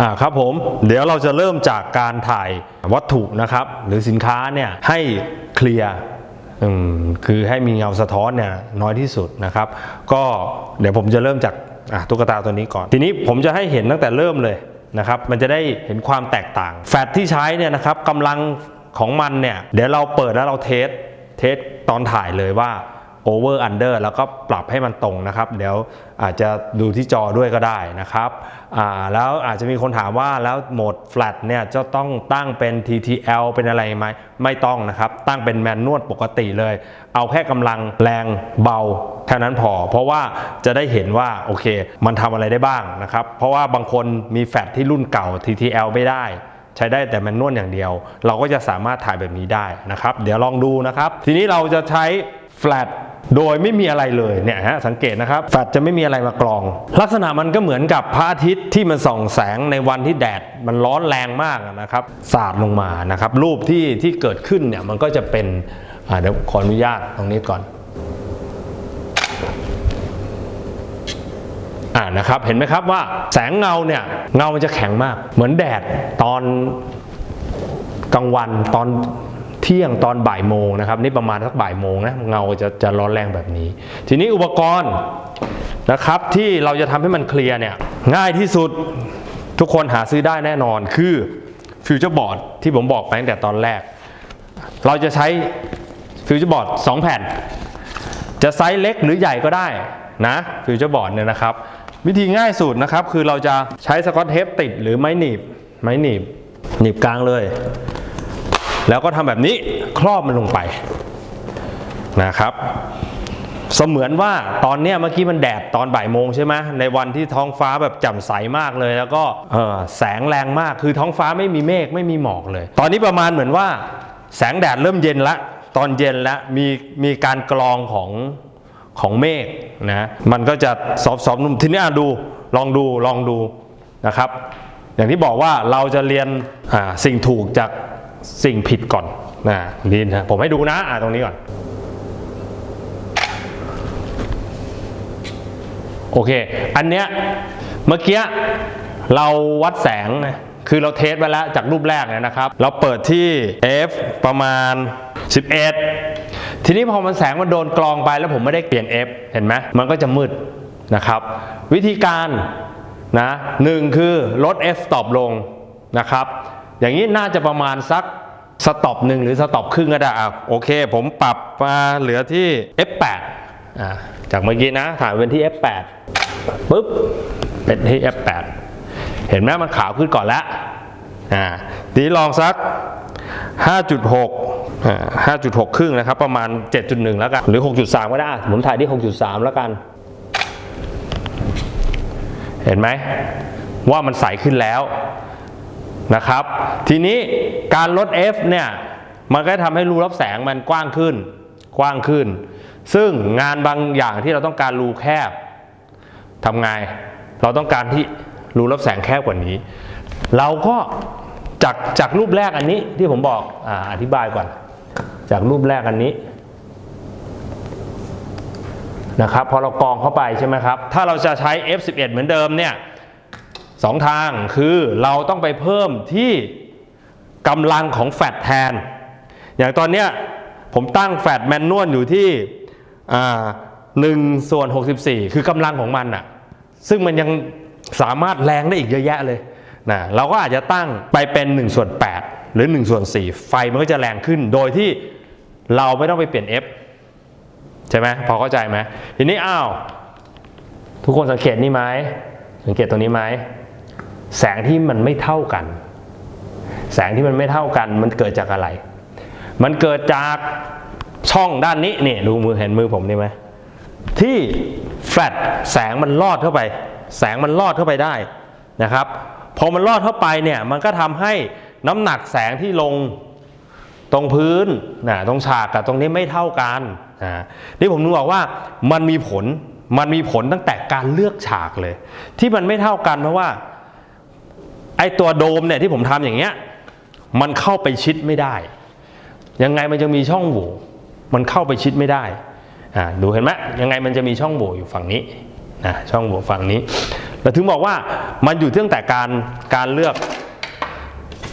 อ่าครับผมเดี๋ยวเราจะเริ่มจากการถ่ายวัตถุนะครับ หรือสินค้าเนี่ยให้เคลียร์คือให้มีเงาสะท้อนเนี่ยน้อยที่สุดนะครับ ก็เดี๋ยวผมจะเริ่มจากตุ๊กตาตัวนี้ก่อน ทีนี้ผมจะให้เห็นตั้งแต่เริ่มเลยนะครับ มันจะได้เห็นความแตกต่าง แฟลชที่ใช้เนี่ยนะครับกำลังของมันเนี่ยเดี๋ยวเราเปิดแล้วเราเทสเทสตอนถ่ายเลยว่า over under แล้วก็ปรับให้มันตรงนะครับ เดี๋ยวอาจจะดูที่จอด้วยก็ได้นะครับ แล้วอาจจะมีคนถามว่าแล้วโหมด flat เนี่ยจะต้องตั้งเป็น TTL เป็นอะไรไหมไม่ต้องนะครับ ตั้งเป็นแมนนวลปกติเลย เอาแค่กำลังแรงเบาแค่นั้นพอ เพราะว่าจะได้เห็นว่าโอเค มันทำอะไรได้บ้างนะครับ เพราะว่าบางคนมีแฟลชที่รุ่นเก่า TTL ไม่ได้ใช้ได้แต่แมนนวลอย่างเดียว เราก็จะสามารถถ่ายแบบนี้ได้นะครับ เดี๋ยวลองดูนะครับ ทีนี้เราจะใช้แฟลช โดยไม่มีอะไรเลยเนี่ยฮะสังเกตนะครับแฟลชจะไม่มีอะไรมากรอง ลักษณะมันก็เหมือนกับพระอาทิตย์ที่มันส่องแสงในวันที่แดดมันร้อนแรงมากนะครับสาดลงมานะครับ รูปที่ที่เกิดขึ้นเนี่ยมันก็จะเป็นเดี๋ยวขออนุญาตตรงนี้ก่อนอ่านะครับเห็นไหมครับว่าแสงเงาเนี่ยเงามันจะแข็งมาก เหมือนแดดตอนกลางวันตอน เที่ยงตอนบ่ายโมงนะครับนี่ประมาณสักบ่ายโมงนะเงาจะจะร้อนแรงแบบนี้ ทีนี้อุปกรณ์นะครับที่เราจะทำให้มันเคลียร์เนี่ยง่ายที่สุดทุกคนหาซื้อได้แน่นอนคือฟิวเจอร์บอร์ดที่ผมบอกไปตั้งแต่ตอนแรก เราจะใช้ฟิวเจอร์บอร์ด2แผ่น จะไซส์เล็กหรือใหญ่ก็ได้นะฟิวเจอร์บอร์ดเนี่ยนะครับ วิธีง่ายสุดนะครับ คือเราจะใช้สกอตเทปติดหรือไม้หนีบไม้หนีบหนีบกลางเลย แล้วก็ทำแบบนี้ครอบมันลงไปนะครับ เสมือนว่าตอนเนี้ยเมื่อกี้มันแดดตอนบ่ายโมงใช่ไหมในวันที่ท้องฟ้าแบบแจ่มใสมากเลย แล้วก็แสงแรงมากคือท้องฟ้าไม่มีเมฆไม่มีหมอกเลย ตอนนี้ประมาณเหมือนว่า แสงแดดเริ่มเย็นละตอนเย็นล้วมีมีการกรองของของเมฆนะมันก็จะซอฟต์ๆนุ่มทีนี้ดูลองดูลองดูนะครับ อย่างที่บอกว่าเราจะเรียนสิ่งถูกจาก สิ่งผิดก่อนนะดีนะผมให้ดูนะอ่าตรงนี้ก่อน โอเค อันเนี้ยเมื่อกี้เราวัดแสงนะคือเราเทสไปแล้วจากรูปแรกเนี่ยนะครับ เราเปิดที่ f ประมาณ 11 ทีนี้พอมันแสงมันโดนกรองไปแล้วผมไม่ได้เปลี่ยน f เห็นไหมมันก็จะมืดนะครับ วิธีการนะหนึ่งคือลด f stop ลงนะครับ อย่างนี้น่าจะประมาณสักสต็อปหนึ่งหรือสต็อปครึ่งก็ได้อะโอเค ผมปรับมาเหลือที่ f8 อ่าจากเมื่อกี้นะถ่ายเป็นที่ f8 ปุ๊บเป็นที่ f8 เห็นไหมมันขาวขึ้นก่อนแล้วอ่าทีลองสัก 5.6อ่า5.6 ครึ่งนะครับ ประมาณ 7.1 แล้วกัน หรือ 6.3 ก็ได้ ผมถ่ายที่ 6.3 แล้วกัน เห็นไหมว่ามันใสขึ้นแล้ว นะครับ ทีนี้การลด f เนี่ยมันก็ทำให้รูรับแสงมันกว้างขึ้น กว้างขึ้น ซึ่งงานบางอย่างที่เราต้องการรูแคบทำไงเราต้องการที่รูรับแสงแคบกว่านี้ เราก็จากจากรูปแรกอันนี้ที่ผมบอกออธิบายก่อน จากรูปแรกอันนี้นะครับพอเรากรองเข้าไปใช่ไหมครับ ถ้าเราจะใช้ F11 เหมือนเดิมเนี่ย สองทางคือเราต้องไปเพิ่มที่กำลังของแฟตแทน อย่างตอนเนี้ยผมตั้งแฟตแมนนวลอยู่ที่หนึ่งส่วน64 คือกำลังของมันอะซึ่งมันยังสามารถแรงได้อีกเยอะแยะเลยนะเราก็อาจจะตั้งไปเป็น1ส่วน8หรือ1ส่วน4ไฟมันก็จะแรงขึ้นโดยที่เราไม่ต้องไปเปลี่ยน F ใช่ไหมพอเข้าใจไหมทีนี้อ้าวทุกคนสังเกตนี่ไหมสังเกตตรงนี้ไหม แสงที่มันไม่เท่ากัน แสงที่มันไม่เท่ากันมันเกิดจากอะไร มันเกิดจากช่องด้านนี้นี่ดูมือเห็นมือผมนี่ไหมที่แฟลชแสงมันลอดเข้าไป แสงมันลอดเข้าไปได้นะครับพอมันลอดเข้าไปเนี่ยมันก็ทำให้น้ำหนักแสงที่ลงตรงพื้นนะตรงฉากกับตรงนี้ไม่เท่ากันนะนี่ผมนึกบอกว่ามันมีผลมันมีผลตั้งแต่การเลือกฉากเลย ที่มันไม่เท่ากันเพราะว่า ไอตัวโดมเนี่ยที่ผมทำอย่างเงี้ยมันเข้าไปชิดไม่ได้ ยังไงมันจะมีช่องโหว่มันเข้าไปชิดไม่ได้อ่าดูเห็นไหมยังไงมันจะมีช่องโหว่อยู่ฝั่งนี้นะช่องโหว่ฝั่งนี้แล้วถึงบอกว่ามันอยู่ตั้งแต่การการเลือก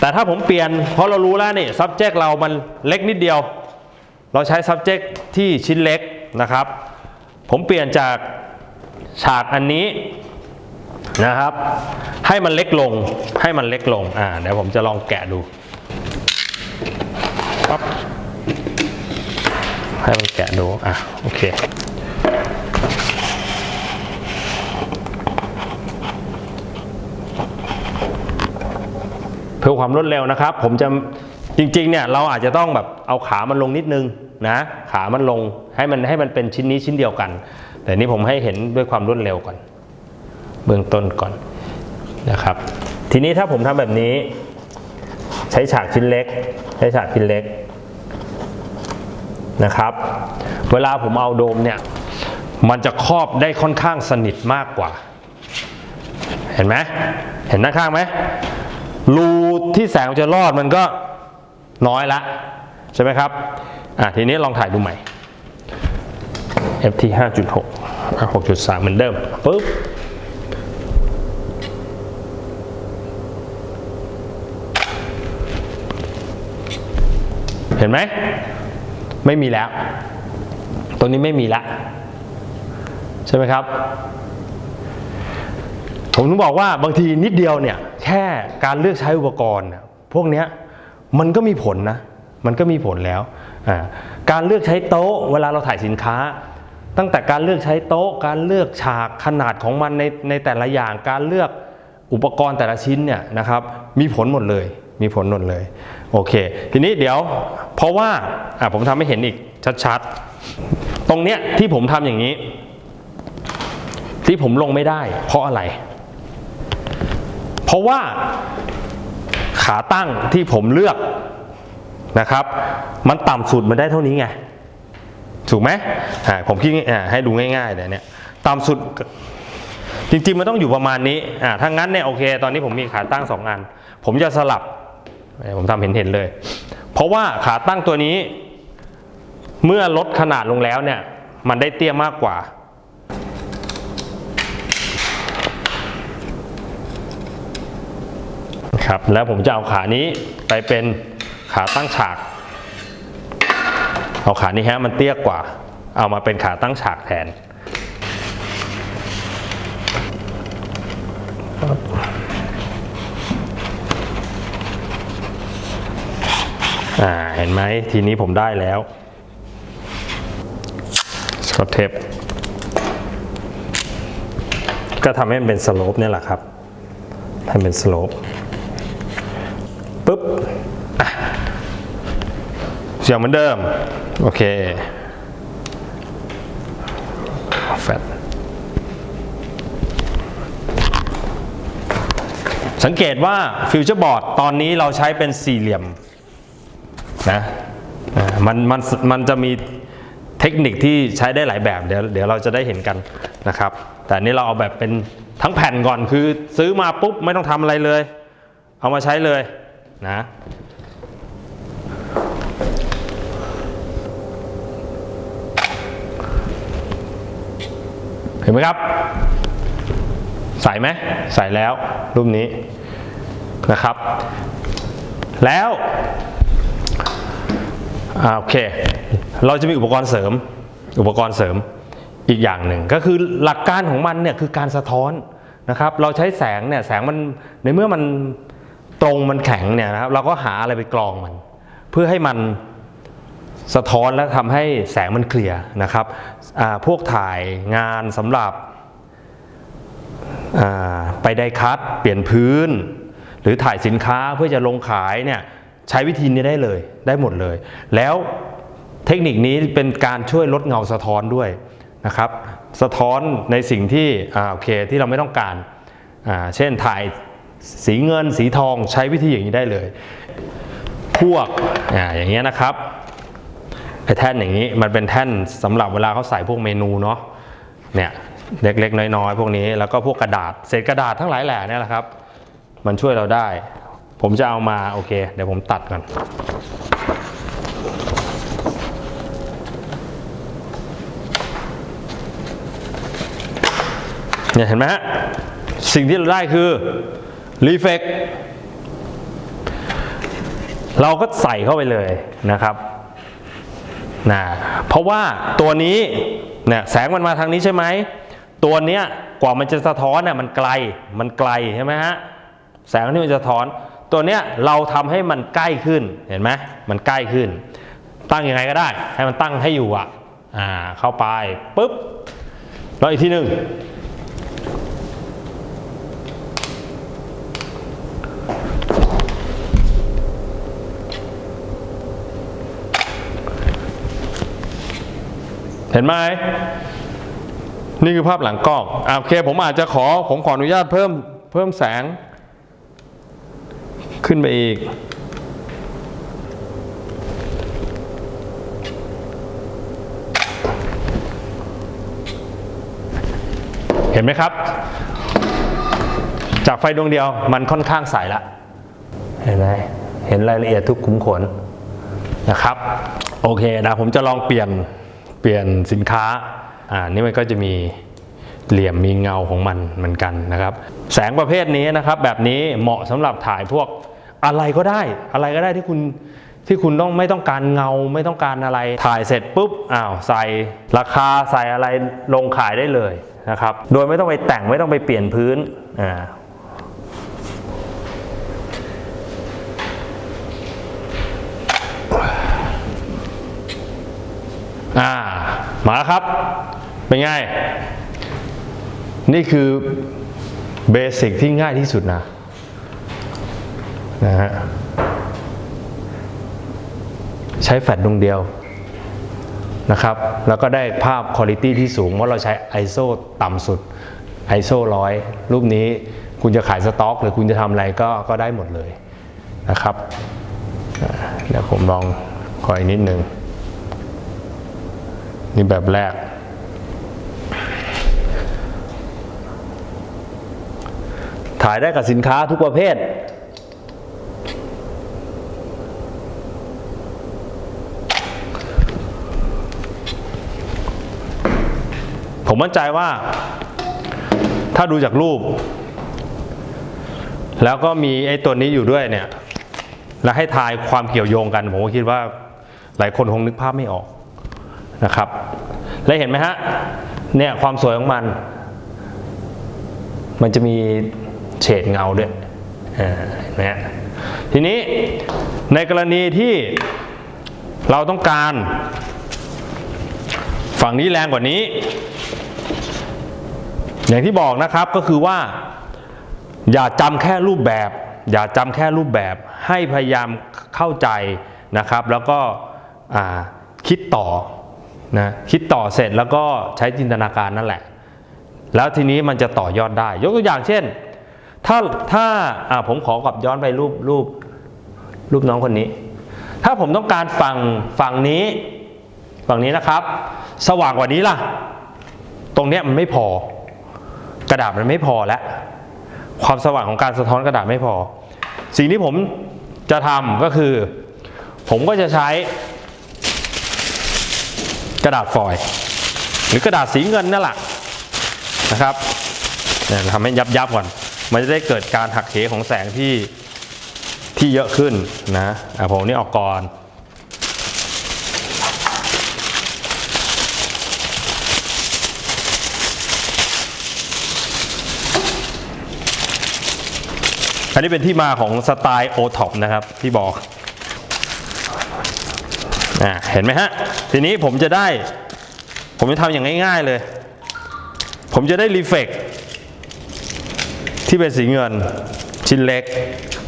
แต่ถ้าผมเปลี่ยนเพราะเรารู้แล้วนี่ subject เรามันเล็กนิดเดียว เราใช้ subject ที่ชิ้นเล็กนะครับ ผมเปลี่ยนจากฉากอันนี้ นะครับ ให้มันเล็กลงให้มันเล็กลงอ่าเดี๋ยวผมจะลองแกะดูปั๊บให้มันแกะดูอะโอเคเพื่อความรวดเร็วนะครับ ผมจะจริงๆเนี่ยเราอาจจะต้องแบบเอาขามันลงนิดนึงนะขามันลงให้มันให้มันเป็นชิ้นนี้ชิ้นเดียวกัน แต่นี่ผมให้เห็นด้วยความรวดเร็วก่อน เบื้องต้นก่อนนะครับ ทีนี้ถ้าผมทำแบบนี้ ใช้ฉากชิ้นเล็ก ใช้ฉากชิ้นเล็กนะครับ เวลาผมเอาโดมเนี่ย มันจะครอบได้ค่อนข้างสนิทมากกว่า เห็นไหมเห็นหน้าข้างไหมรูที่แสงจะรอดมันก็น้อยละ ใช่ไหมครับอะทีนี้ลองถ่ายดูใหม่ ft 5.6 6.3 เหมือนเดิมปุ๊บ เห็นไหม ไม่มีแล้วตัวนี้ไม่มีละ ใช่ไหมครับ ผมถึงบอกว่าบางทีนิดเดียวเนี่ย แค่การเลือกใช้อุปกรณ์ พวกนี้มันก็มีผลนะ มันก็มีผลแล้ว การเลือกใช้โต๊ะ เวลาเราถ่ายสินค้า ตั้งแต่การเลือกใช้โต๊ะ การเลือกฉากขนาดของมันในในแต่ละอย่าง การเลือกอุปกรณ์แต่ละชิ้นเนี่ยนะครับ มีผลหมดเลย มีผลหมดเลย โอเค ทีนี้เดี๋ยวเพราะว่าอะผมทำให้เห็นอีกชัดๆ ตรงเนี้ยที่ผมทำอย่างนี้ ที่ผมลงไม่ได้ เพราะอะไร เพราะว่าขาตั้งที่ผมเลือกนะครับ มันต่ำสุดมันได้เท่านี้ไง ถูกไหมผมคิดให้ดูง่ายๆเดี๋ยเนี้ต่ำสุดจริงๆมันต้องอยู่ประมาณนี้อ่าถ้างั้นเนี่ยโอเค ตอนนี้ผมมีขาตั้งสองอัน ผมจะสลับ ผมทำเห็นๆเลย เพราะว่าขาตั้งตัวนี้ เมื่อลดขนาดลงแล้วเนี่ย มันได้เตี้ยมากกว่า ครับ แล้วผมจะเอาขานี้ไปเป็นขาตั้งฉาก เอาขานี้ฮะมันเตี้ยกว่า เอามาเป็นขาตั้งฉากแทน อ่าเห็นไหมทีนี้ผมได้แล้วสกอตเทปก็ทำให้มันเป็นสโลปเนี่ยแหละครับให้เป็นสโลปปุ๊บอะเสียงเหมือนเดิม โอเคแฟตสังเกตว่าฟิวเจอร์บอร์ดตอนนี้เราใช้เป็นสี่เหลี่ยม นะมันมันมันจะมีเทคนิคที่ใช้ได้หลายแบบเดี๋ยวเดี๋ยวเราจะได้เห็นกันนะครับ แต่นนี้เราเอาแบบเป็นทั้งแผ่นก่อนคือซื้อมาปุ๊บไม่ต้องทำอะไรเลย เอามาใช้เลยนะเห็นไหมครับ ใส่ไหมใส่แล้วรูปนี้นะครับ แล้ว อ่าโอเค เราจะมีอุปกรณ์เสริม อุปกรณ์เสริมอีกอย่างหนึ่งก็คือหลักการของมันเนี่ยคือการสะท้อนนะครับ เราใช้แสงเนี่ยแสงมันในเมื่อมันตรงมันแข็งเนี่ยนะครับเราก็หาอะไรไปกรองมัน เพื่อให้มันสะท้อนและทำให้แสงมันเคลียร์นะครับพวกถ่ายงานสำหรับไปไดคัตเปลี่ยนพื้น หรือถ่ายสินค้าเพื่อจะลงขายเนี่ย ใช้วิธีนี้ได้เลยได้หมดเลย แล้วเทคนิคนี้เป็นการช่วยลดเงาสะท้อนด้วยนะครับ สะท้อนในสิ่งที่อโอเคที่เราไม่ต้องการ เช่นถ่ายสีเงินสีทองใช้วิธีอย่างนี้ได้เลย พวกออย่างเงี้ยนะครับไอ้แท่นอย่างนี้มันเป็นแท่นสำหรับเวลาเขาใส่พวกเมนูเนาะเนี่ยเล็กๆน้อยๆพวกนี้แล้วก็พวกกระดาษเศษกระดาษทั้งหลายแหล่เนี่ยแหละครับ มันช่วยเราได้ ผมจะเอามาโอเค เดี๋ยวผมตัดก่อนเนี่ยเห็นไหมฮะ สิ่งที่เราได้คือรีเฟกเราก็ใส่เข้าไปเลยนะครับนะเพราะว่าตัวนี้เนี่ยแสงมันมาทางนี้ใช่ไหม ตัวเนี้ยกว่ามันจะสะท้อนเนี่ยมันไกลมันไกลใช่ไหมฮะ แสงที่มันจะสะท้อน ตัวเนี้ยเราทำให้มันใกล้ขึ้นเห็นไหมมันใกล้ขึ้น ตั้งยังไงก็ได้ ให้มันตั้งให้อยู่อะอ่าเข้าไปปุ๊บแล้วอีกทีหนึ่งเห็นไหมนี่คือภาพหลังกล้องโอเคผมอาจจะขอผมขออนุญาตเพิ่มเพิ่มแสง ขึ้นไปอีก เห็นไหมครับ จากไฟดวงเดียวมันค่อนข้างใสละ เห็นไหมเห็นรายละเอียดทุกขุมขนนะครับ โอเคนะผมจะลองเปลี่ยนเปลี่ยนสินค้า อ่า นี่มันก็จะมีเหลี่ยมมีเงาของมันเหมือนกันนะครับ แสงประเภทนี้นะครับ แบบนี้เหมาะสำหรับถ่ายพวก อะไรก็ได้ อะไรก็ได้ที่คุณที่คุณต้องไม่ต้องการเงาไม่ต้องการอะไร ถ่ายเสร็จปุ๊บอ้าวใส่ราคาใส่อะไรลงขายได้เลยนะครับ โดยไม่ต้องไปแต่งไม่ต้องไปเปลี่ยนพื้นอ่าอ่ามาแล้วครับ เป็นไง นี่คือเบสิกที่ง่ายที่สุดนะ นะฮะใช้แฟลชดวงเดียวนะครับ แล้วก็ได้ภาพคุณภาพที่สูงเพราะเราใช้ ISO ต่ำสุด ISO 100 รูปนี้คุณจะขายสต็อก หรือคุณจะทำอะไรก็ก็ได้หมดเลยนะครับเดี๋ยวผมลองขออีกนิดนึง นี่แบบแรก ถ่ายได้กับสินค้าทุกประเภท ผมมั่นใจว่า ถ้าดูจากรูป แล้วก็มีไอ้ตัวนี้อยู่ด้วยเนี่ย แล้วให้ทายความเกี่ยวโยงกัน ผมก็คิดว่าหลายคนคงนึกภาพไม่ออกนะครับ แล้วเห็นไหมฮะ เนี่ยความสวยของมัน มันจะมีเฉดเงาด้วยอ่าเห็นไหมฮะทีนี้ในกรณีที่เราต้องการ ฝั่งนี้แรงกว่านี้ อย่างที่บอกนะครับก็คือว่า อย่าจำแค่รูปแบบ อย่าจำแค่รูปแบบให้พยายามเข้าใจนะครับ แล้วก็คิดต่อนะคิดต่อเสร็จแล้วก็ใช้จินตนาการนั่นแหละ แล้วทีนี้มันจะต่อยอดได้ ยกตัวอย่างเช่น ถ้าถ้าอ่าผมขอกลับย้อนไปรูปรูปรูปน้องคนนี้ ถ้าผมต้องการฝั่งฝั่งนี้ฝั่งนี้นะครับ สว่างกว่านี้ล่ะ ตรงเนี้ยมันไม่พอ กระดาษมันไม่พอแล้วความสว่างของการสะท้อนกระดาษไม่พอ สิ่งที่ผมจะทำก็คือ ผมก็จะใช้กระดาษฟอยล์หรือกระดาษสีเงินนั่นแหละนะครับทำให้ยับยับก่อน มันจะได้เกิดการหักเหของแสงที่ที่เยอะขึ้นนะผมนี่ออกก่อน อันนี้เป็นที่มาของสไตล์โอท็อปนะครับที่บอกอ่าเห็นไหมฮะ ทีนี้ผมจะได้ ผมจะทำอย่างง่ายๆเลย ผมจะได้รีเฟกที่เป็นสีเงินชิ้นเล็ก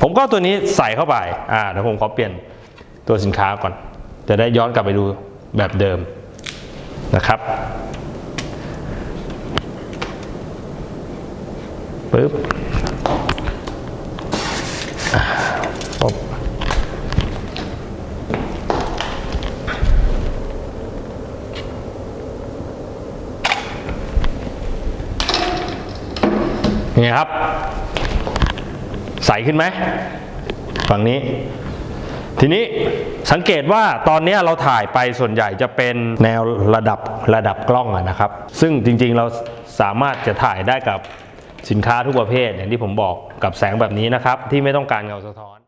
ผมก็ตัวนี้ใส่เข้าไป อ่าเดี๋ยวผมขอเปลี่ยนตัวสินค้าก่อน จะได้ย้อนกลับไปดูแบบเดิมนะครับปึ๊บ นี่ครับ ใสขึ้นไหมฝั่งนี้ ทีนี้สังเกตว่าตอนนี้เราถ่ายไปส่วนใหญ่จะเป็นแนวระดับระดับกล้องอะนะครับ ซึ่งจริงๆเราสามารถจะถ่ายได้กับสินค้าทุกประเภทอย่างที่ผมบอกกับแสงแบบนี้นะครับ ที่ไม่ต้องการเงาสะท้อน